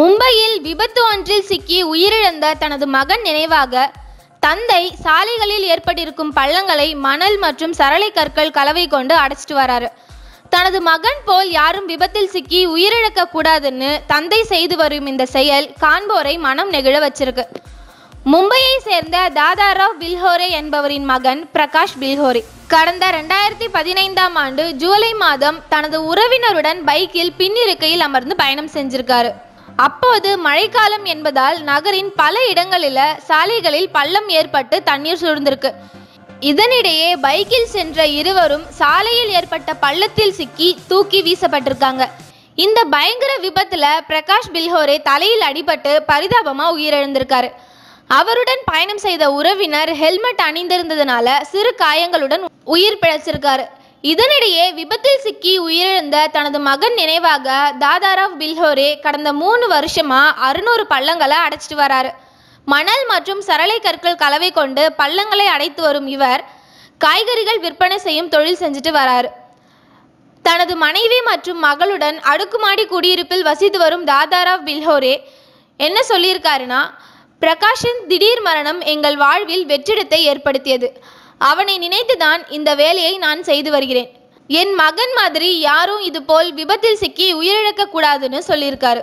மும்பையில் விபத்து ஒன்றில் சிக்கி உயிரிழந்த தனது மகன் நினைவாக தந்தை சாலைகளில் ஏற்பட்டிருக்கும் பள்ளங்களை மணல் மற்றும் சரளை கற்கள் கலவை கொண்டு அடைச்சிட்டு வராரு. தனது மகன் போல் யாரும் விபத்தில் சிக்கி உயிரிழக்க கூடாதுன்னு தந்தை செய்து வரும் இந்த செயல் காண்போரை மனம் நெகிழ வச்சிருக்கு. மும்பையை சேர்ந்த தாதாராவ் பில்ஹோரே என்பவரின் மகன் பிரகாஷ் பில்ஹோரே. கடந்த ரெண்டாயிரத்தி பதினைந்தாம் ஆண்டு ஜூலை மாதம் தனது உறவினருடன் பைக்கில் பின்னிருக்கையில் அமர்ந்து பயணம் செஞ்சிருக்காரு. அப்போது மழைக்காலம் என்பதால் நகரின் பல இடங்களில் சாலைகளில் பள்ளம் ஏற்பட்டு தண்ணீர் சூழ்ந்திருக்கு இதனிடையே பைக்கில் சென்ற இருவரும் சாலையில் ஏற்பட்ட பள்ளத்தில் சிக்கி தூக்கி வீசப்பட்டிருக்காங்க. இந்த பயங்கர விபத்துல பிரகாஷ் பில்ஹோரே தலையில் அடிபட்டு பரிதாபமா உயிரிழந்திருக்காரு. அவருடன் பயணம் செய்த உறவினர் ஹெல்மெட் அணிந்திருந்ததுனால சிறு காயங்களுடன் உயிர் பிழைச்சிருக்காரு. இதனிடையே விபத்தில் சிக்கி உயிரிழந்த தனது மகன் நினைவாக தாதாராவ் பில்ஹோரே கடந்த மூணு வருஷமா அறுநூறு பள்ளங்களை அடைச்சிட்டு வராரு. மணல் மற்றும் சரளை கற்கள் கலவை கொண்டு பள்ளங்களை அடைத்து வரும் இவர் காய்கறிகள் விற்பனை செய்யும் தொழில் செஞ்சுட்டு வராரு. தனது மனைவி மற்றும் மகளுடன் அடுக்குமாடி குடியிருப்பில் வசித்து வரும் தாதாராவ் பில்ஹோரே என்ன சொல்லியிருக்காருன்னா பிரகாஷின் திடீர் மரணம் எங்கள் வாழ்வில் வெற்றிடத்தை ஏற்படுத்தியது. அவனை நினைத்துதான் இந்த வேலையை நான் செய்து வருகிறேன். என் மகன் மாதிரி யாரும் இதுபோல் விபத்தில் சிக்கி உயிரிழக்க கூடாதுன்னு சொல்லியிருக்காரு.